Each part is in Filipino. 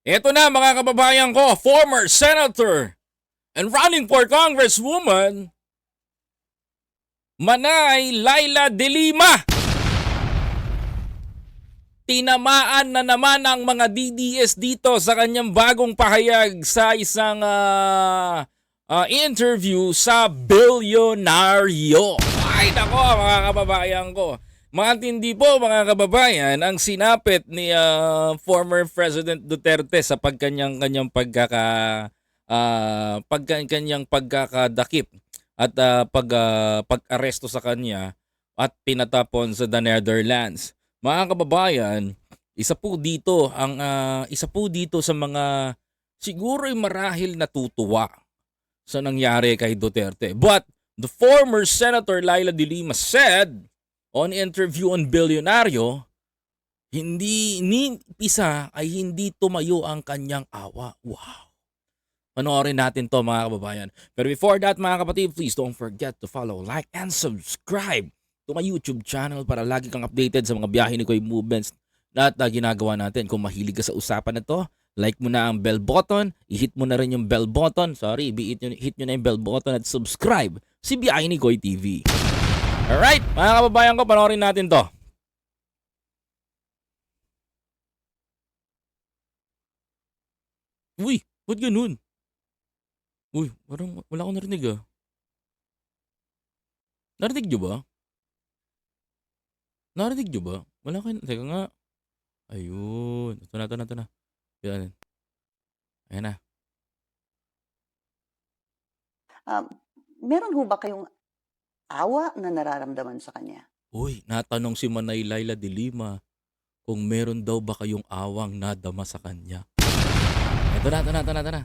Ito na mga kababayan ko, former senator and running for congresswoman, Manay Laila de Lima. Tinamaan na naman ang mga DDS dito sa kanyang bagong pahayag sa isang ah, ah, interview sa Bilyonaryo. Ay nako mga kababayan ko. Matindi po mga kababayan ang sinapit ni ah, former President Duterte sa pagkanyang kanyang pagkaka ah, pagkanyang pagkakadakip at ah, pag ah, pag-aresto sa kanya at pinatapon sa the Netherlands. Mga kababayan, isa po dito ang ah, isa po dito sa mga siguro ay marahil natutuwa sa nangyari kay Duterte. But the former Senator Laila de Lima said on interview on Bilyonaryo, hindi ni isa ay hindi tumayo ang kanyang awa. Wow. Panoorin natin to mga kababayan. Pero before that mga kapatid, please don't forget to follow, like, and subscribe to my YouTube channel para lagi kang updated sa mga biyahe ni Koy Movements na at, uh, ginagawa natin. Kung mahilig ka sa usapan na to, like mo na ang bell button, i-hit mo na rin yung bell button. Sorry, i-hit nyo, hit nyo na yung bell button at subscribe si Biyahe ni Koy TV. Alright, mga kababayan ko, panoorin natin to. Uy, ba't ganun? Uy, parang wala akong narinig ah. Narinig nyo ba? Narinig nyo ba? Wala kayo. Teka nga. Ayun. Ito na, ito na, ito na. Yan. Ayan na. Um, meron ho ba kayong awa na nararamdaman sa kanya? Uy, natanong si Manay Laila de Lima kung meron daw ba kayong awang nadama sa kanya. Ito na, ito na, ito na, ito na.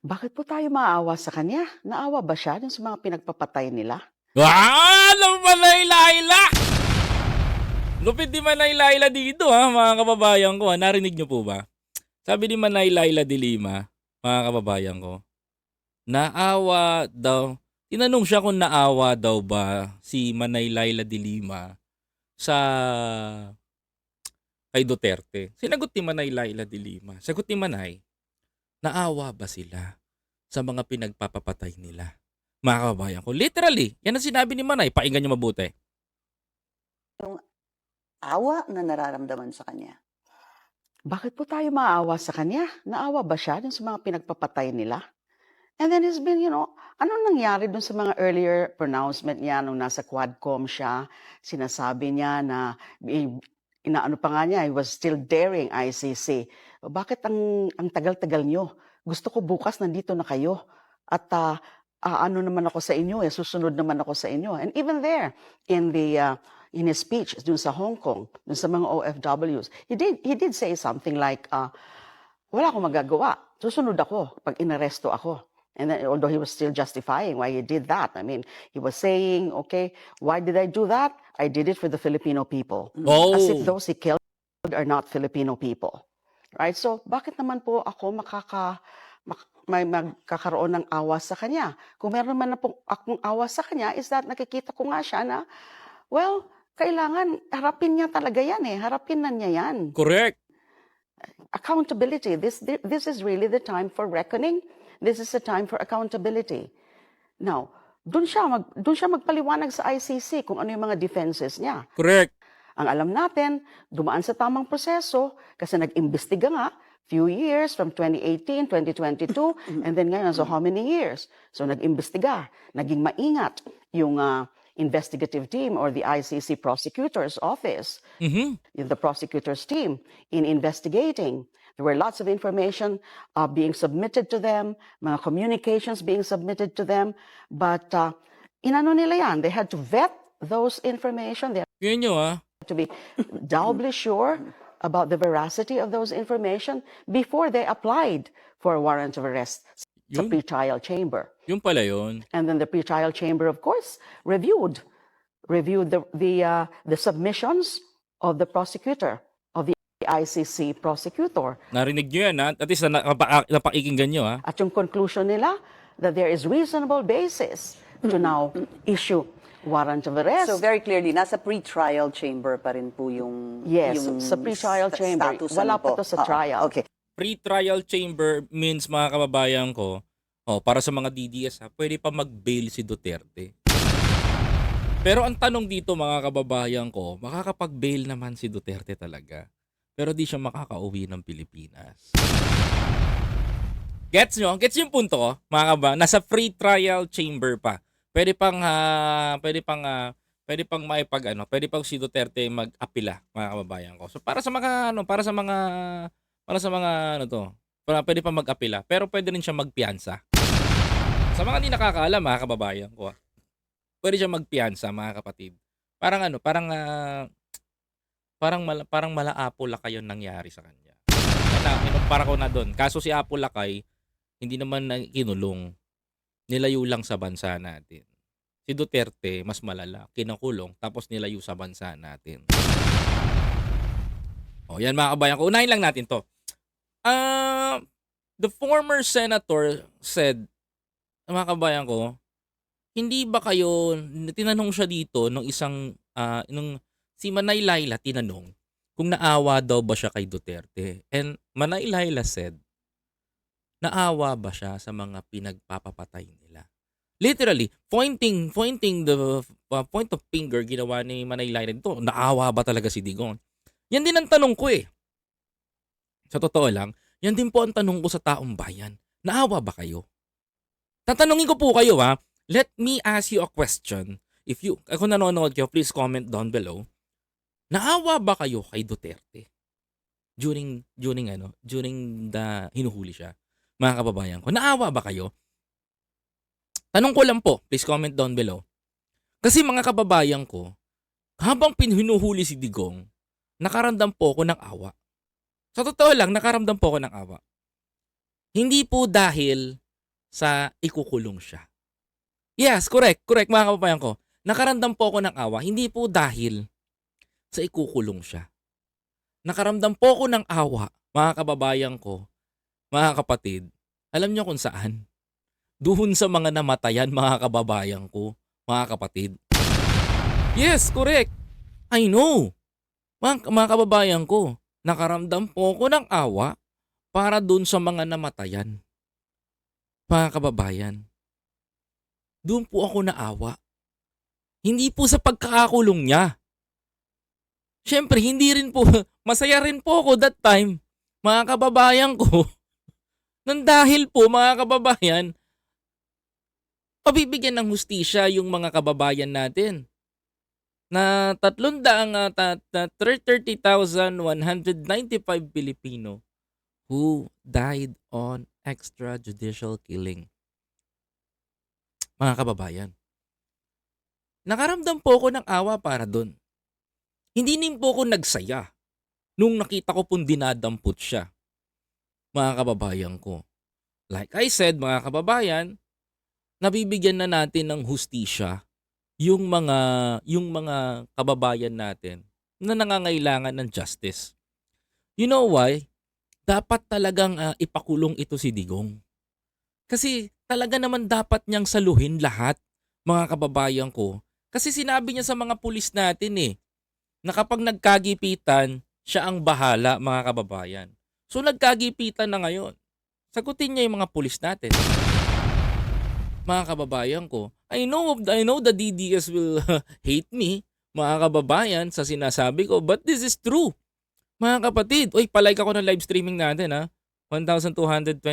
Bakit po tayo maawa sa kanya? Naawa ba siya dun sa mga pinagpapatay nila? Ah! Alam Manay Laila! Lupit di Manay Laila dito ha, mga kababayan ko. ha. Narinig nyo po ba? Sabi ni Manay Laila de Lima, mga kababayan ko, naawa daw, tinanong siya kung naawa daw ba si Manay Laila de Lima sa kay Duterte. Sinagot ni Manay Laila de Lima. Sagot ni Manay, naawa ba sila sa mga pinagpapapatay nila? Mga kababayan ko, literally, yan ang sinabi ni Manay. Painggan nyo mabuti. Awa na nararamdaman sa kanya? Bakit po tayo maawa sa kanya? Naawa ba siya sa mga pinagpapatay nila? And then it's been, you know, anong nangyari dun sa mga earlier pronouncement niya nung nasa Quadcom siya? Sinasabi niya na, eh, inaano pa nga niya, he was still daring ICC. Bakit ang, ang tagal-tagal niyo? Gusto ko bukas nandito na kayo. At ah, ah, ano naman ako sa inyo, eh, susunod naman ako sa inyo. And even there, in the uh, in his speech dun sa Hong Kong, dun sa mga OFWs, he did he did say something like, uh, wala akong magagawa. Susunod ako pag inaresto ako. And then, although he was still justifying why he did that, I mean, he was saying, okay, why did I do that? I did it for the Filipino people. Oh. As if those he killed are not Filipino people. Right? So, bakit naman po ako makaka, mak- may magkakaroon ng awa sa kanya? Kung meron man na pong akong awa sa kanya, is that nakikita ko nga siya na, well, kailangan harapin niya talaga yan eh. Harapin na niya yan. Correct. Accountability. This, this is really the time for reckoning. This is the time for accountability. Now, dun siya, mag, dun siya magpaliwanag sa ICC kung ano yung mga defenses niya. Correct. Ang alam natin, dumaan sa tamang proseso kasi nag-imbestiga nga few years from 2018, 2022, and then ngayon, so how many years? So nag-imbestiga, naging maingat yung uh, investigative team or the ICC prosecutor's office, Mhm. in the prosecutor's team in investigating. There were lots of information uh, being submitted to them, mga communications being submitted to them, but uh, inano nila yan, they had to vet those information, they Yun nyo ah. to be doubly sure about the veracity of those information before they applied for a warrant of arrest sa Yun. pre-trial chamber. Yung pala yun. And then the pre-trial chamber, of course, reviewed reviewed the the uh, the submissions of the prosecutor of the ICC prosecutor. Narinig nyo yan ha. At least na, napa, napakikinggan nyo ha. At yung conclusion nila that there is reasonable basis to now issue warrant of arrest. So very clearly, nasa pre-trial chamber pa rin po yung Yes, yung sa pre-trial sta- chamber. status Wala ano pa po. to sa Oo, trial. Okay. Pre-trial chamber means mga kababayan ko, oh, para sa mga DDS ha, pwede pa mag-bail si Duterte. Pero ang tanong dito mga kababayan ko, makakapag-bail naman si Duterte talaga. Pero di siya makakauwi ng Pilipinas. Gets nyo? Gets yung punto ko? Mga kaba, nasa free trial chamber pa. Pwede pang ah, pwede pang ah, pwede pang maipag ano, pwede pang si Duterte mag-apila, mga kababayan ko. So para sa mga ano, para sa mga para sa mga ano to, pwede pa mag-apila, pero pwede rin siya magpiyansa. Sa mga hindi nakakaalam, mga kababayan ko, pwede siya magpiyansa, mga kapatid. Parang ano, parang ah, parang mala, parang mala Apo Lakay yung nangyari sa kanya. Inumpara ko na doon. Kaso si Apo Lakay, hindi naman na kinulong. Nilayo lang sa bansa natin. Si Duterte, mas malala. Kinakulong, tapos nilayo sa bansa natin. O, yan mga kabayan ko. Unahin lang natin to. Uh, the former senator said, mga kabayan ko, hindi ba kayo, tinanong siya dito nung isang, ah, nung si Manay Laila tinanong kung naawa daw ba siya kay Duterte. And Manay Laila said, naawa ba siya sa mga pinagpapapatay nila? Literally, pointing pointing the uh, point of finger ginawa ni Manay Laila dito, naawa ba talaga si Digong? Yan din ang tanong ko eh. Sa totoo lang, yan din po ang tanong ko sa taong bayan. Naawa ba kayo? Tatanungin ko po kayo ha. Let me ask you a question. If you, kung nanonood kayo, please comment down below. Naawa ba kayo kay Duterte? During, during ano, during the hinuhuli siya. Mga kababayan ko, naawa ba kayo? Tanong ko lang po, please comment down below. Kasi mga kababayan ko, habang pinuhuli si Digong, nakaramdam po ako ng awa. Sa totoo lang, nakaramdam po ako ng awa. Hindi po dahil sa ikukulong siya. Yes, correct, correct mga kababayan ko. Nakaramdam po ako ng awa, hindi po dahil sa ikukulong siya. Nakaramdam po ako ng awa, mga kababayan ko, mga kapatid. Alam niyo kung saan? Doon sa mga namatayan, mga kababayan ko, mga kapatid. Yes, correct. I know. Mga, mga kababayan ko, nakaramdam po ako ng awa para doon sa mga namatayan. Mga kababayan, doon po ako naawa. Hindi po sa pagkakakulong niya. Siyempre, hindi rin po, masaya rin po ako that time, mga kababayan ko. Nang dahil po, mga kababayan, pabibigyan ng hustisya yung mga kababayan natin na tatlong daang uh, ta, ta, 30,195 Pilipino who died on extrajudicial killing. Mga kababayan, nakaramdam po ako ng awa para doon. Hindi din po ako nagsaya nung nakita ko pong dinadampot siya. Mga kababayan ko. Like I said, mga kababayan, nabibigyan na natin ng hustisya yung mga yung mga kababayan natin na nangangailangan ng justice. You know why? Dapat talagang ah, ipakulong ito si Digong. Kasi talaga naman dapat niyang saluhin lahat, mga kababayan ko. Kasi sinabi niya sa mga pulis natin eh, na kapag nagkagipitan, siya ang bahala, mga kababayan. So nagkagipitan na ngayon. Sagutin niya yung mga pulis natin mga kababayan ko. I know I know the DDS will hate me, mga kababayan, sa sinasabi ko, but this is true. Mga kapatid, uy, palike ako ng live streaming natin ha. 1,227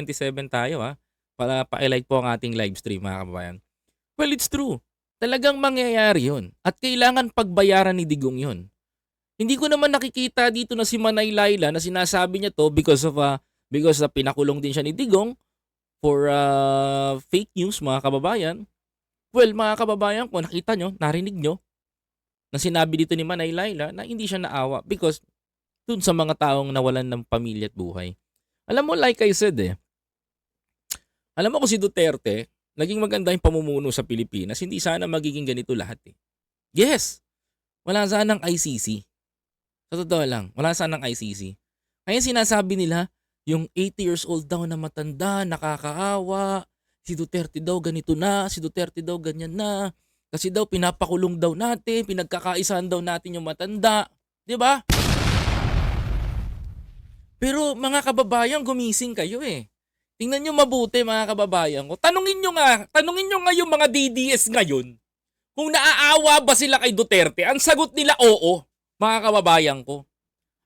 tayo ha. Para pa-like po ang ating live stream mga kababayan. Well, it's true. Talagang mangyayari yun. At kailangan pagbayaran ni Digong yun. Hindi ko naman nakikita dito na si Manay Laila na sinasabi niya to because of uh, because uh, pinakulong din siya ni Digong for uh, fake news mga kababayan. Well, mga kababayan ko, nakita nyo, narinig nyo, na sinabi dito ni Manay Laila na hindi siya naawa because dun sa mga taong nawalan ng pamilya at buhay. Alam mo, like I said eh, alam mo kung si Duterte, naging maganda yung pamumuno sa Pilipinas, hindi sana magiging ganito lahat eh. Yes! Wala sanang ICC. Sa totoo lang, wala sanang ICC. Kaya sinasabi nila, yung 80 years old daw na matanda, nakakaawa, si Duterte daw ganito na, si Duterte daw ganyan na, Kasi daw pinapakulong daw natin, pinagkakaisahan daw natin yung matanda. 'Di ba? Pero mga kababayan, gumising kayo eh. Tingnan nyo mabuti mga kababayan ko. Tanungin nyo nga, tanungin nyo nga yung mga DDS ngayon kung naaawa ba sila kay Duterte. Ang sagot nila oo, mga kababayan ko.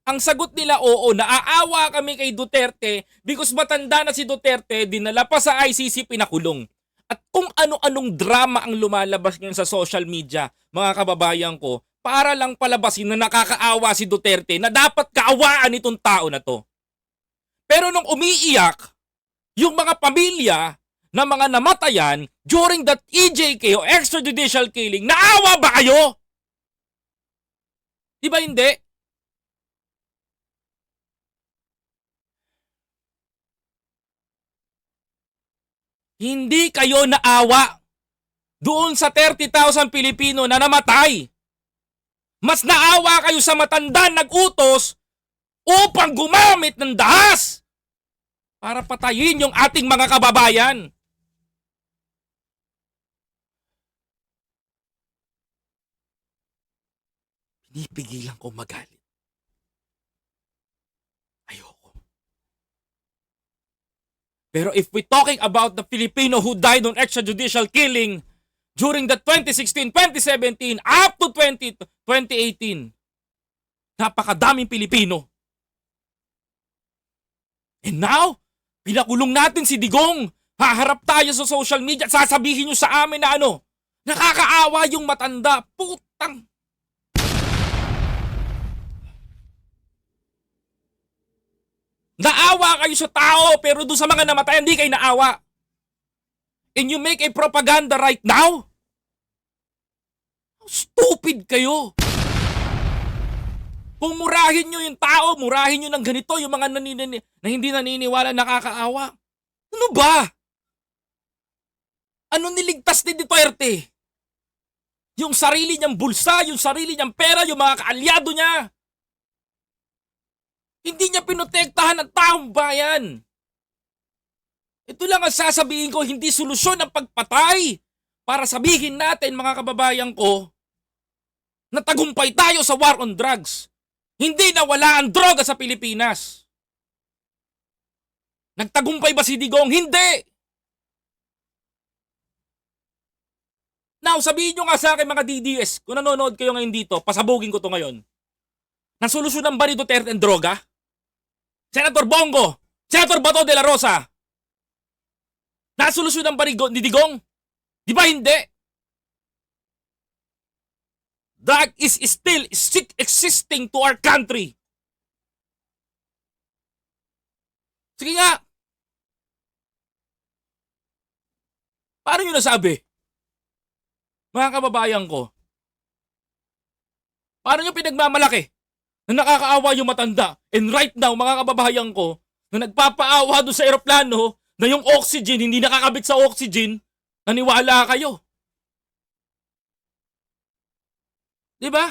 Ang sagot nila oo, naaawa kami kay Duterte because matanda na si Duterte, dinala pa sa ICC pinakulong. At kung ano-anong drama ang lumalabas ngayon sa social media, mga kababayan ko, para lang palabasin na nakakaawa si Duterte na dapat kaawaan itong tao na to. Pero nung umiiyak, yung mga pamilya na mga namatayan during that EJK o extrajudicial killing, naawa ba kayo? Di ba hindi? Hindi kayo naawa doon sa 30,000 Pilipino na namatay. Mas naawa kayo sa matanda nag-utos upang gumamit ng dahas para patayin yung ating mga kababayan. Pinipigilan ko magalit. Ayoko. Pero if we talking about the Filipino who died on extrajudicial killing during the 2016, 2017, up to 20, 2018, napakadaming Pilipino. And now, pinakulong natin si Digong. Haharap tayo sa social media at sasabihin nyo sa amin na ano, nakakaawa yung matanda. Putang. Naawa kayo sa tao pero doon sa mga namatay hindi kayo naawa. And you make a propaganda right now? How Stupid kayo. Kung murahin nyo yung tao, murahin nyo ng ganito, yung mga naninini, na hindi naniniwala nakakaawa. Ano ba? Ano niligtas ni Duterte? Yung sarili niyang bulsa, yung sarili niyang pera, yung mga kaalyado niya. Hindi niya pinotektahan ang taong bayan. Ito lang ang sasabihin ko, hindi solusyon ang pagpatay. Para sabihin natin mga kababayan ko, na tagumpay tayo sa war on drugs. Hindi na wala ang droga sa Pilipinas. Nagtagumpay ba si Digong? Hindi! Now, sabihin nyo nga sa akin mga DDS, kung nanonood kayo ngayon dito, pasabugin ko to ngayon. Nasolusyonan ba ni Duterte ang droga? Senator Bongo! Senator Bato de la Rosa! Nasolusyonan ba ni Go- ni Digong? Di ba hindi? Drug is still existing to our country. Sige nga. Paano nyo nasabi? Mga kababayan ko. Paano nyo pinagmamalaki na nakakaawa yung matanda? And right now, mga kababayan ko, na nagpapaawa doon sa eroplano na yung oxygen, hindi nakakabit sa oxygen, naniwala kayo. Di ba?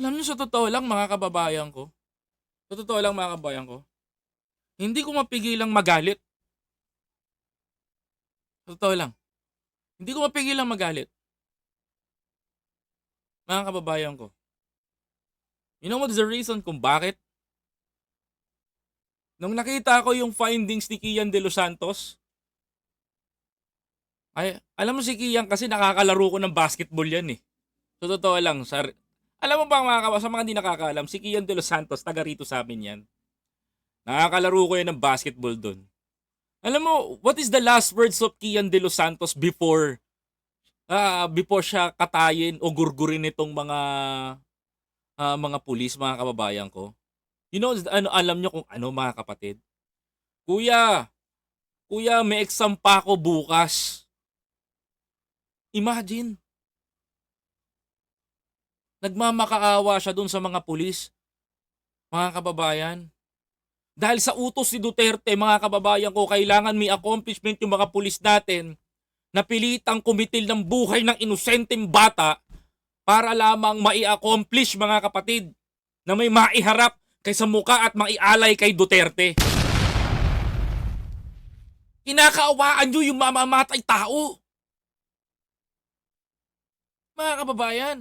Alam niyo sa totoo lang mga kababayan ko, sa totoo lang mga kababayan ko, hindi ko mapigilang magalit. Sa totoo lang. Hindi ko mapigilang magalit. Mga kababayan ko. You know what's the reason kung bakit? Nung nakita ko yung findings ni Kian De Los Santos, ay, alam mo si Kian kasi nakakalaro ko ng basketball yan eh. So, totoo lang, sir. Alam mo ba mga kawa, sa mga hindi nakakaalam, si Kian De Los Santos, taga rito sa amin yan. Nakakalaro ko yan ng basketball doon. Alam mo, what is the last words of Kian De Los Santos before ah before siya katayin o gurgurin itong mga ah, mga pulis, mga kababayan ko? You know, ano, alam nyo kung ano mga kapatid? Kuya, kuya, may exam pa ako bukas. Imagine. Nagmamakaawa siya dun sa mga pulis. Mga kababayan. Dahil sa utos ni Duterte, mga kababayan ko, kailangan may accomplishment yung mga pulis natin na pilitang kumitil ng buhay ng inosenteng bata para lamang mai-accomplish mga kapatid na may maiharap kaysa muka at maialay kay Duterte. Kinakaawaan nyo yung mamamatay tao. Mga kababayan,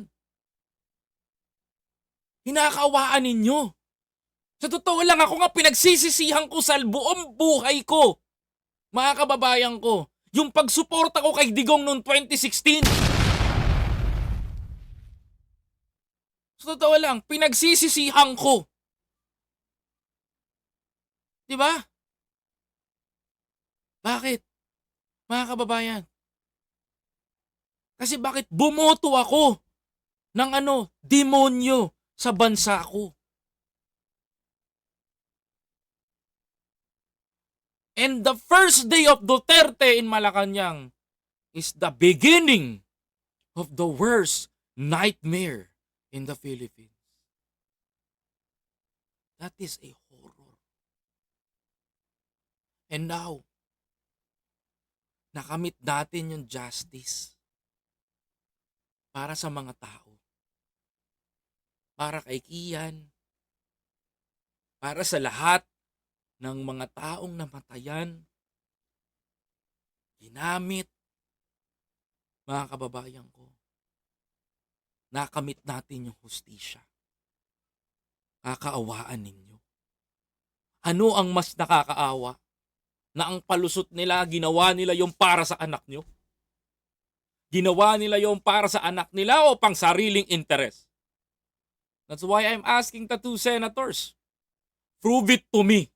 kinakaawaan ninyo. Sa totoo lang ako nga pinagsisisihan ko sa buong buhay ko. Mga kababayan ko, yung pagsuporta ko kay Digong noong 2016. Sa totoo lang, pinagsisisihan ko. Di ba? Bakit? Mga kababayan. Kasi bakit bumoto ako ng ano, demonyo sa bansa ko? And the first day of Duterte in Malacanang is the beginning of the worst nightmare in the Philippines. That is a. And now, nakamit natin yung justice para sa mga tao. Para kay Kian. Para sa lahat ng mga taong namatayan. Ginamit. Mga kababayan ko. Nakamit natin yung hustisya. Kakaawaan ninyo. Ano ang mas nakakaawa? Na ang palusot nila, ginawa nila yung para sa anak nyo? Ginawa nila yung para sa anak nila o pang sariling interes? That's why I'm asking the two senators. Prove it to me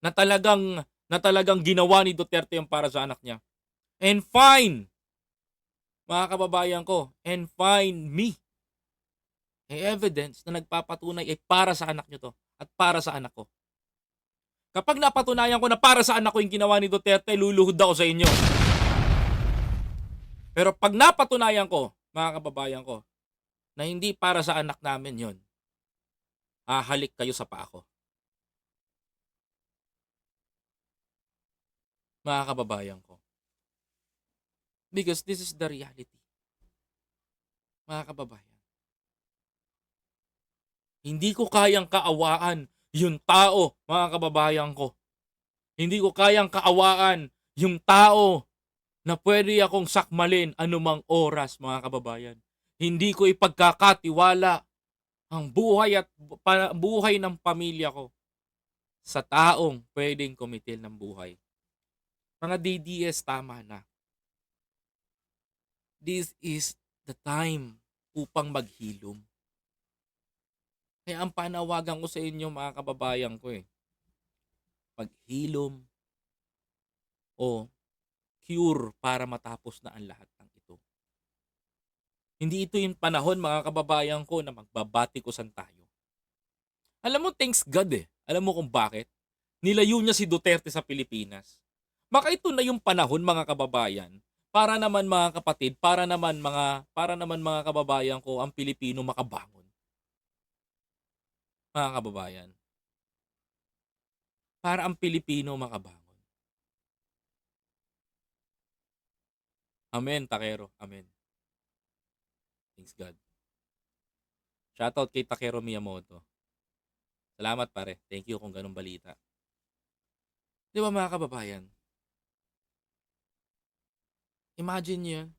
na talagang na talagang ginawa ni Duterte yung para sa anak niya. And fine, mga kababayan ko, and find me a evidence na nagpapatunay ay para sa anak niyo to at para sa anak ko. Kapag napatunayan ko na para sa anak ko yung ginawa ni Duterte, luluhod ako sa inyo. Pero pag napatunayan ko, mga kababayan ko, na hindi para sa anak namin yon, hahalik kayo sa paa ko. Mga kababayan ko. Because this is the reality. Mga kababayan. Hindi ko kayang kaawaan yung tao, mga kababayan ko. Hindi ko kayang kaawaan yung tao na pwede akong sakmalin anumang oras, mga kababayan. Hindi ko ipagkakatiwala ang buhay at buhay ng pamilya ko sa taong pwedeng kumitil ng buhay. Mga DDS, tama na. This is the time upang maghilom. Kaya ang panawagan ko sa inyo mga kababayan ko eh, paghilom o cure para matapos na ang lahat ng ito. Hindi ito yung panahon mga kababayan ko na magbabati ko tayo. Alam mo, thanks God eh. Alam mo kung bakit? Nilayo niya si Duterte sa Pilipinas. Baka ito na yung panahon mga kababayan para naman mga kapatid, para naman mga para naman mga kababayan ko ang Pilipino makabangon. Mga kababayan. Para ang Pilipino makabangon. Amen, Takero. Amen. Thanks God. Shoutout kay Takero Miyamoto. Salamat pare. Thank you kung ganun balita. Di ba mga kababayan? Imagine nyo yan.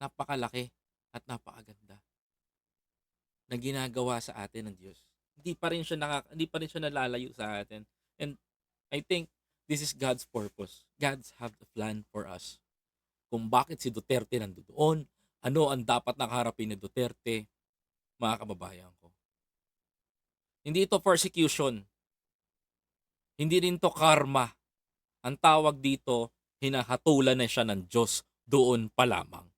Napakalaki at napakaganda na ginagawa sa atin ng Diyos. Hindi pa rin siya nakaka, hindi pa rin siya nalalayo sa atin. And I think this is God's purpose. God's have the plan for us. Kung bakit si Duterte nandoon, ano ang dapat nakaharapin ni Duterte, mga kababayan ko. Hindi ito persecution. Hindi rin to karma. Ang tawag dito, hinahatulan na siya ng Diyos doon pa lamang.